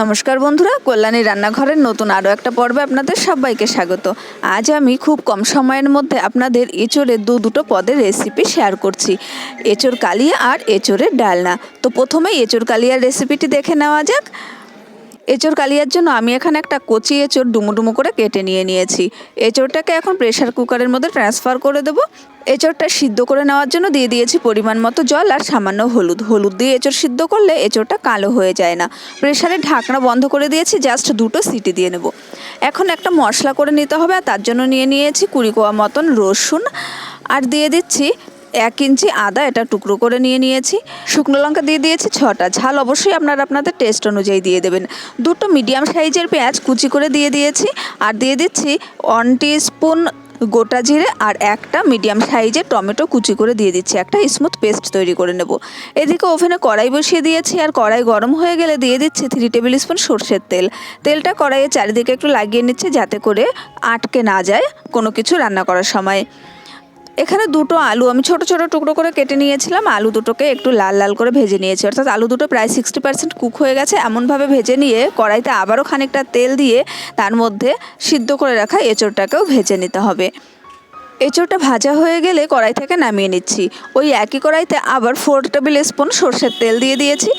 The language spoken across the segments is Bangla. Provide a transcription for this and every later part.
নমস্কার বন্ধুরা কল্যাণী রান্নাঘরের নতুন আরও একটা পর্বে আপনাদের সবাইকে স্বাগত। আজ আমি খুব কম সময়ের মধ্যে আপনাদের এঁচোড়ের দু দুটো পদের রেসিপি শেয়ার করছি। এঁচোড় কালিয়া আর এঁচোড়ের ডালনা। তো প্রথমে এঁচোড় কালিয়ার রেসিপিটি দেখে নেওয়া যাক। এঁচোড় কালিয়ার জন্য আমি এখানে একটা কচি এঁচোড় ডুমো করে কেটে নিয়ে নিয়েছি। এঁচোড়টাকে এখন প্রেশার কুকারের মধ্যে ট্রান্সফার করে দেবো। এঁচোড়টা সিদ্ধ করে নেওয়ার জন্য দিয়ে দিয়েছি পরিমাণ মতো জল আর সামান্য হলুদ। হলুদ দিয়ে এঁচোড় সিদ্ধ করলে এঁচোড়টা কালো হয়ে যায় না। প্রেশারে ঢাকনা বন্ধ করে দিয়েছি জাস্ট দুটো সিটি দিয়ে নেব। এখন একটা মশলা করে নিতে হবে আর তার জন্য নিয়ে নিয়েছি কুড়ি কোয়া মতন রসুন। আর দিয়ে দিচ্ছি এক ইঞ্চি আদা এটা টুকরো করে নিয়ে নিয়েছি। শুকনো লঙ্কা দিয়ে দিয়েছি ছটা। ঝাল অবশ্যই আপনারা আপনাদের টেস্ট অনুযায়ী দিয়ে দেবেন। দুটো মিডিয়াম সাইজের পেঁয়াজ কুচি করে দিয়ে দিয়েছি। আর দিয়ে দিচ্ছি ওয়ান স্পুন গোটা জিরে আর একটা মিডিয়াম সাইজের টমেটো কুচি করে দিয়ে দিচ্ছি। একটা স্মুথ পেস্ট তৈরি করে নেব। এদিকে ওভেনে কড়াই বসিয়ে দিয়েছি আর কড়াই গরম হয়ে গেলে দিয়ে দিচ্ছি থ্রি টেবিল স্পুন সর্ষের তেল। তেলটা কড়াইয়ের চারিদিকে একটু লাগিয়ে নিচ্ছে যাতে করে আটকে না যায় কোনো কিছু রান্না করার সময়। এখানে দুটো আলু, আমি ছোট ছোট টুকরো করে কেটে নিয়েছিলাম। আলু দুটোকে একটু লাল লাল করে ভেজে নিয়েছি। অর্থাৎ আলু দুটো প্রায় সিক্সটি পার্সেন্ট কুক হয়ে গেছে। এমনভাবে ভেজে নিয়ে কড়াইতে আবারও খানিকটা তেল দিয়ে তার মধ্যে সিদ্ধ করে রাখা এঁচোড়টাকেও ভেজে নিতে হবে। এঁচোড়টা ভাজা হয়ে গেলে কড়াই থেকে নামিয়ে নিচ্ছি। ওই একই কড়াইতে আবার ফোর টেবিল স্পুন সর্ষের তেল দিয়ে দিয়েছি।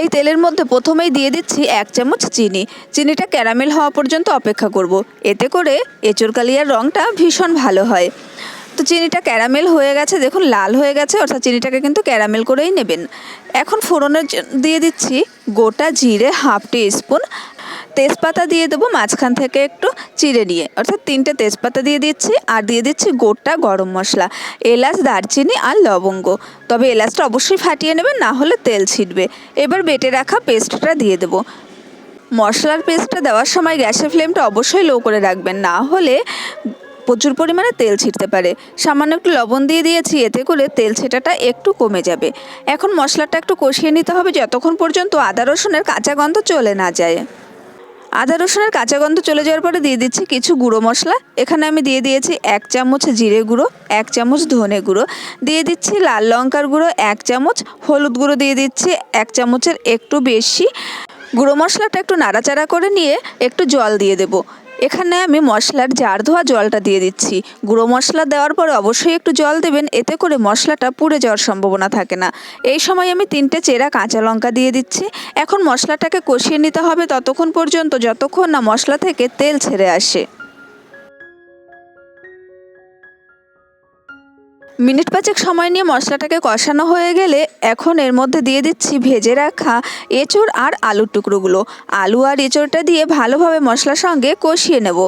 এই তেলের মধ্যে প্রথমেই দিয়ে দিচ্ছি এক চামচ চিনি। চিনিটা ক্যারামেল হওয়া পর্যন্ত অপেক্ষা করব। এতে করে এঁচোড় কালিয়ার রঙটা ভীষণ ভালো হয়। তো চিনিটা ক্যারামেল হয়ে গেছে, দেখুন লাল হয়ে গেছে, অর্থাৎ চিনিটাকে কিন্তু ক্যারামেল করেই নেবেন। এখন ফোড়নের দিয়ে দিচ্ছি গোটা জিরে হাফ টি স্পুন তেজপাতা দিয়ে দেবো মাঝখান থেকে একটু চিড়ে নিয়ে, অর্থাৎ তিনটে তেজপাতা দিয়ে দিচ্ছি, আর দিয়ে দিচ্ছি গোটা গরম মশলা, এলাচ, দারচিনি আর লবঙ্গ। তবে এলাচটা অবশ্যই ফাটিয়ে নেবেন, না হলে তেল ছিটবে। এবার বেটে রাখা পেস্টটা দিয়ে দেবো। মশলার পেস্টটা দেওয়ার সময় গ্যাসের ফ্লেমটা অবশ্যই লো করে রাখবেন, না হলে প্রচুর পরিমাণে তেল ছিটতে পারে। সামান্য একটু লবণ দিয়ে দিয়েছি, এতে করে তেল ছেটাটা একটু কমে যাবে। এখন মশলাটা একটু কষিয়ে নিতে হবে যতক্ষণ পর্যন্ত আদা রসুনের কাঁচা গন্ধ চলে না যায়। আদা রসুনের কাঁচা গন্ধ চলে যাওয়ার পরে দিয়ে দিচ্ছি কিছু গুঁড়ো মশলা। এখানে আমি দিয়ে দিয়েছি এক চামচ জিরে গুঁড়ো, এক চামচ ধনে গুঁড়ো। দিয়ে দিচ্ছি লাল লঙ্কার গুঁড়ো, এক চামচ। হলুদ গুঁড়ো দিয়ে দিচ্ছি এক চামচের একটু বেশি। গুঁড়ো মশলাটা একটু নাড়াচাড়া করে নিয়ে একটু জল দিয়ে দেবো। এখানে আমি মশলার জার ধোয়া জলটা দিয়ে দিচ্ছি। গুঁড়ো মশলা দেওয়ার পরে অবশ্যই একটু জল দেবেন, এতে করে মশলাটা পুড়ে যাওয়ার সম্ভাবনা থাকে না। এই সময় আমি তিনটে চেরা কাঁচা লঙ্কা দিয়ে দিচ্ছি। এখন মশলাটাকে কষিয়ে নিতে হবে ততক্ষণ পর্যন্ত, যতক্ষণ না মশলা থেকে তেল ছেড়ে আসে। মিনিট পাঁচেক সময় নিয়ে মশলাটাকে কষানো হয়ে গেলে এখন এর মধ্যে দিয়ে দিচ্ছি ভেজে রাখা এঁচোড় আর আলুর টুকরোগুলো। আলু আর এঁচোড়টা দিয়ে ভালোভাবে মশলার সঙ্গে কষিয়ে নেব।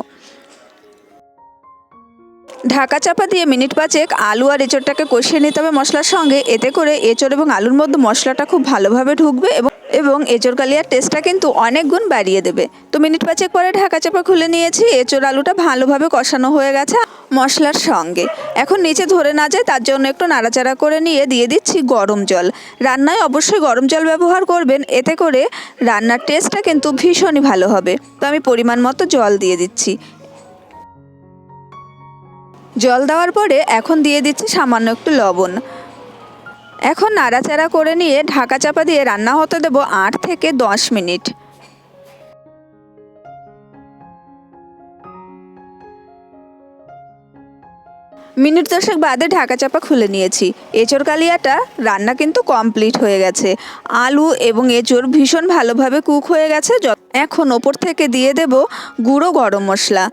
ঢাকা চাপা দিয়ে মিনিট পাঁচেক আলু আর এঁচোড়টাকে কষিয়ে নিতে হবে মশলার সঙ্গে। এতে করে এঁচোড় এবং আলুর মধ্যে মশলাটা খুব ভালোভাবে ঢুকবে এবং এবং এঁচোড় কালিয়ার টেস্টটা কিন্তু অনেক গুণ বাড়িয়ে দেবে। তো মিনিট পাঁচেক পরে ঢাকা চাপা খুলে নিয়েছি এঁচোড় আলুটা ভালোভাবে কষানো হয়ে গেছে মশলার সঙ্গে। এখন নিচে ধরে না যায় তার জন্য একটু নাড়াচাড়া করে নিয়ে দিয়ে দিচ্ছি গরম জল। রান্নায় অবশ্যই গরম জল ব্যবহার করবেন, এতে করে রান্নার টেস্টটা কিন্তু ভীষণই ভালো হবে। তো আমি পরিমাণ মতো জল দিয়ে দিচ্ছি। জল দেওয়ার পরে এখন দিয়ে দিচ্ছি সামান্য একটু লবণ। এখন নাড়াচাড়া করে নিয়ে ঢাকা চাপা দিয়ে রান্না হতে দেবো আট থেকে দশ মিনিট। মিনিট দশেক বাদে ঢাকা চাপা খুলে নিয়েছি। এঁচোড় কালিয়াটা রান্না কিন্তু কমপ্লিট হয়ে গেছে। আলু এবং এঁচোড় ভীষণ ভালোভাবে কুক হয়ে গেছে। এখন ওপর থেকে দিয়ে দেব গুঁড়ো গরম মশলা।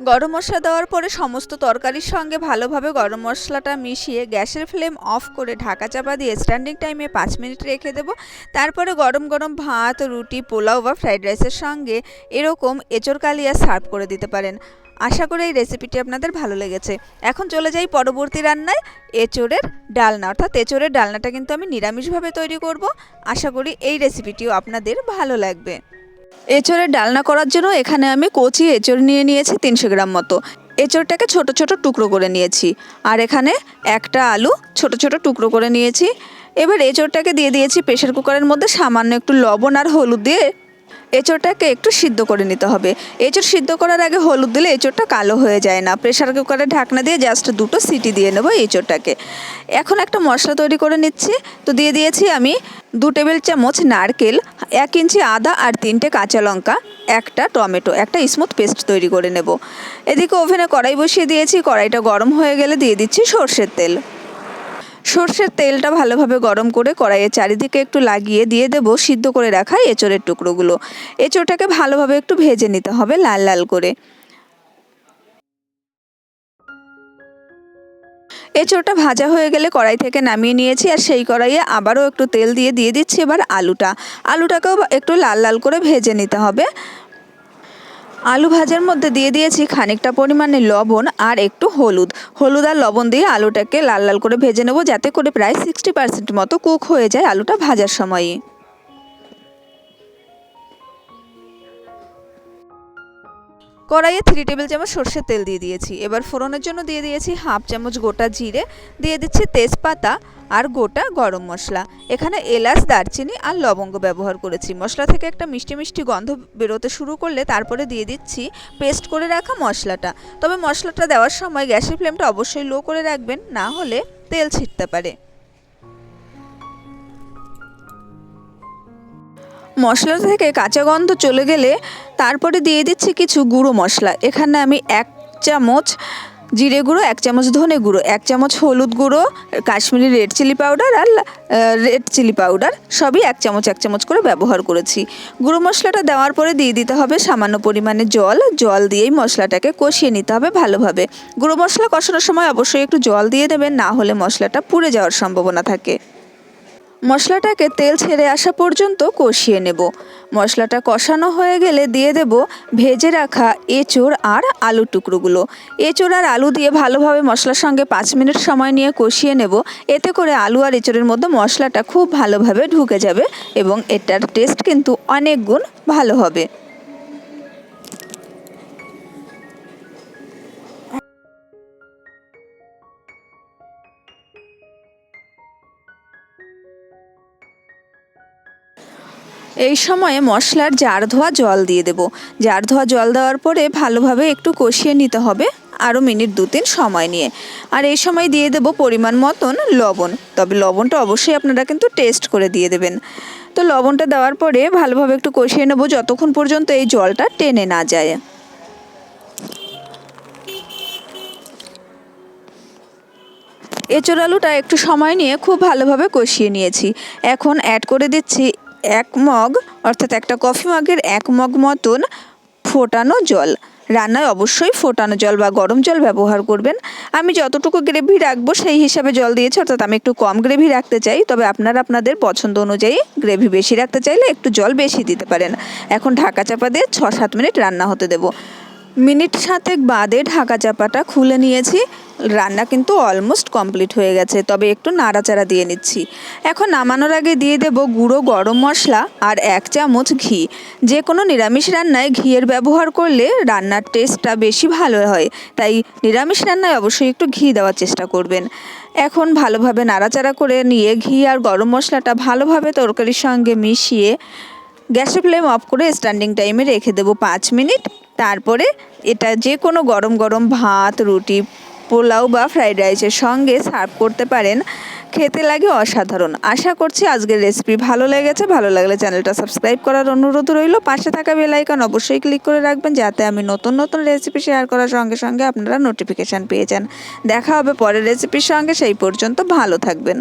গরম মশলা দেওয়ার পরে সমস্ত তরকারির সঙ্গে ভালোভাবে গরম মশলাটা মিশিয়ে গ্যাসের ফ্লেম অফ করে ঢাকা চাপা দিয়ে স্ট্যান্ডিং টাইমে পাঁচ মিনিট রেখে দেবো। তারপরে গরম গরম ভাত, রুটি, পোলাও বা ফ্রাইড রাইসের সঙ্গে এরকম এঁচড় কালিয়া সার্ভ করে দিতে পারেন। আশা করি এই রেসিপিটি আপনাদের ভালো লেগেছে। এখন চলে যাই পরবর্তী রান্নায়, এঁচড়ের ডালনা। অর্থাৎ এঁচড়ের ডালনাটা কিন্তু আমি নিরামিষভাবে তৈরি করব। আশা করি এই রেসিপিটিও আপনাদের ভালো লাগবে। এঁচড়ের ডালনা করার জন্য এখানে আমি কচি এঁচড় নিয়ে নিয়েছি তিনশো গ্রাম মতো। এঁচড়টাকে ছোট ছোট টুকরো করে নিয়েছি। আর এখানে একটা আলু ছোট ছোট টুকরো করে নিয়েছি। এবার এঁচড়টাকে দিয়ে দিয়েছি প্রেশার কুকারের মধ্যে সামান্য একটু লবণ আর হলুদ দিয়ে এঁচোড়টাকে একটু সিদ্ধ করে নিতে হবে। এঁচোড় সিদ্ধ করার আগে হলুদ দিলে এঁচোড়টা কালো হয়ে যায় না। প্রেশার কুকারে ঢাকনা দিয়ে জাস্ট দুটো সিটি দিয়ে নেব এঁচোড়টাকে। এখন একটা মশলা তৈরি করে নিচ্ছি। তো দিয়ে দিয়েছি আমি দু টেবিল চামচ নারকেল, এক ইঞ্চি আদা আর তিনটে কাঁচা লঙ্কা, একটা টমেটো, একটা স্মুথ পেস্ট তৈরি করে নেব। এদিকে ওভেনে কড়াই বসিয়ে দিয়েছি। কড়াইটা গরম হয়ে গেলে দিয়ে দিচ্ছি সর্ষের তেল। সর্ষের তেলটা ভালোভাবে গরম করে কড়াইয়ের চারিদিকে একটু লাগিয়ে দিয়ে দেব, সিদ্ধ করে রাখা এঁচোড়ের টুকরোগুলো। এঁচোড়টাকে ভালোভাবে একটু ভেজে নিতে হবে লাল লাল করে। এঁচোড়টা ভাজা হয়ে গেলে কড়াই থেকে নামিয়ে নিয়েছি আর সেই কড়াইয়ে আবারও একটু তেল দিয়ে দিয়ে দিচ্ছি এবার আলুটা। আলুটাকেও একটু লাল লাল করে ভেজে নিতে হবে। আলু ভাজার মধ্যে দিয়ে দিয়েছি খানিকটা পরিমাণে লবণ আর একটু হলুদ। হলুদ আর লবণ দিয়ে আলুটাকে লাল লাল করে ভেজে নেব, যাতে করে প্রায় সিক্সটি পার্সেন্ট মতো কুক হয়ে যায় আলুটা ভাজার সময়ই কড়াইয়ে থ্রি টেবিল চামচ সর্ষের তেল দিয়ে দিয়েছি। এবার ফোড়নের জন্য দিয়ে দিয়েছি হাফ চামচ গোটা জিরে, দিয়ে দিচ্ছি তেজপাতা আর গোটা গরম মশলা। এখানে এলাচ, দারচিনি আর লবঙ্গ ব্যবহার করেছি। মশলা থেকে একটা মিষ্টি মিষ্টি গন্ধ বেরোতে শুরু করলে তারপরে দিয়ে দিচ্ছি পেস্ট করে রাখা মশলাটা। তবে মশলাটা দেওয়ার সময় গ্যাসের ফ্লেমটা অবশ্যই লো করে রাখবেন, না হলে তেল ছিটতে পারে। মশলা থেকে কাঁচা গন্ধ চলে গেলে তারপরে দিয়ে দিচ্ছি কিছু গুঁড়ো মশলা। এখানে আমি এক চামচ জিরে গুঁড়ো, এক চামচ ধনে গুঁড়ো, এক চামচ হলুদ গুঁড়ো, কাশ্মীরি রেড চিলি পাউডার আর রেড চিলি পাউডার সবই এক চামচ এক চামচ করে ব্যবহার করেছি। গুঁড়ো মশলাটা দেওয়ার পরে দিয়ে দিতে হবে সামান্য পরিমাণে জল। জল দিয়েই মশলাটাকে কষিয়ে নিতে হবে ভালোভাবে। গুঁড়ো মশলা কষানোর সময় অবশ্যই একটু জল দিয়ে দেবেন, না হলে মশলাটা পুড়ে যাওয়ার সম্ভাবনা থাকে। মশলাটাকে তেল ছেড়ে আসা পর্যন্ত কষিয়ে নেব। মশলাটা কষানো হয়ে গেলে দিয়ে দেব ভেজে রাখা এঁচোড় আর আলু টুকরোগুলো। এঁচোড় আর আলু দিয়ে ভালোভাবে মশলার সঙ্গে পাঁচ মিনিট সময় নিয়ে কষিয়ে নেব। এতে করে আলু আর এঁচোড়ের মধ্যে মশলাটা খুব ভালোভাবে ঢুকে যাবে এবং এটার টেস্ট কিন্তু অনেক গুণ ভালো হবে। এই সময়ে মশলার জার ধোয়া জল দিয়ে দেব। জার ধোয়া জল দেওয়ার পরে ভালোভাবে একটু কষিয়ে নিতে হবে আরও মিনিট দু তিন সময় নিয়ে। আর এই সময় দিয়ে দেব পরিমাণ মতন লবণ। তবে লবণটা অবশ্যই আপনারা কিন্তু টেস্ট করে দিয়ে দেবেন। তো লবণটা দেওয়ার পরে ভালোভাবে একটু কষিয়ে নেব যতক্ষণ পর্যন্ত এই জলটা টেনে না যায়। এঁচোড় আলুটা একটু সময় নিয়ে খুব ভালোভাবে কষিয়ে নিয়েছি। এখন অ্যাড করে দিচ্ছি এক মগ, অর্থাৎ একটা কফি মগের এক মগ মতন ফোটানো জল। রান্নায় অবশ্যই ফোটানো জল বা গরম জল ব্যবহার করবেন। আমি যতটুকু গ্রেভি রাখব সেই হিসাবে জল দিয়েছি, অর্থাৎ আমি একটু কম গ্রেভি রাখতে চাই। তবে আপনারা আপনাদের পছন্দ অনুযায়ী গ্রেভি বেশি রাখতে চাইলে একটু জল বেশি দিতে পারেন। এখন ঢাকা চাপা দিয়ে ছ সাত মিনিট রান্না হতে দেবো। মিনিট সাতেক বাদে ঢাকা চাপাটা খুলে নিয়েছি। রান্না কিন্তু অলমোস্ট কমপ্লিট হয়ে গেছে, তবে একটু নাড়াচাড়া দিয়ে নিচ্ছি। এখন নামানোর আগে দিয়ে দেব গুঁড়ো গরম মশলা আর এক চামচ ঘি। যে কোনো নিরামিষ রান্নায় ঘিয়ের ব্যবহার করলে রান্নার টেস্টটা বেশি ভালো হয়, তাই নিরামিষ রান্নায় অবশ্যই একটু ঘি দেওয়ার চেষ্টা করবেন। এখন ভালোভাবে নাড়াচাড়া করে নিয়ে ঘি আর গরম মশলাটা ভালোভাবে তরকারির সঙ্গে মিশিয়ে গ্যাসের ফ্লেম অফ করে স্ট্যান্ডিং টাইমে রেখে দেবো পাঁচ মিনিট। তারপরে এটা যে কোনো গরম গরম ভাত, রুটি, পোলাও বা ফ্রাইড রাইসের সঙ্গে সার্ভ করতে পারেন। খেতে লাগে অসাধারণ। আশা করছি আজকের রেসিপি ভালো লেগেছে। ভালো লাগলে চ্যানেলটা সাবস্ক্রাইব করার অনুরোধ রইল। পাশে থাকা বেল আইকন অবশ্যই ক্লিক করে রাখবেন যাতে আমি নতুন নতুন রেসিপি শেয়ার করার সঙ্গে সঙ্গে আপনারা নোটিফিকেশান পেয়ে যান। দেখা হবে পরের রেসিপির সঙ্গে। সেই পর্যন্ত ভালো থাকবেন।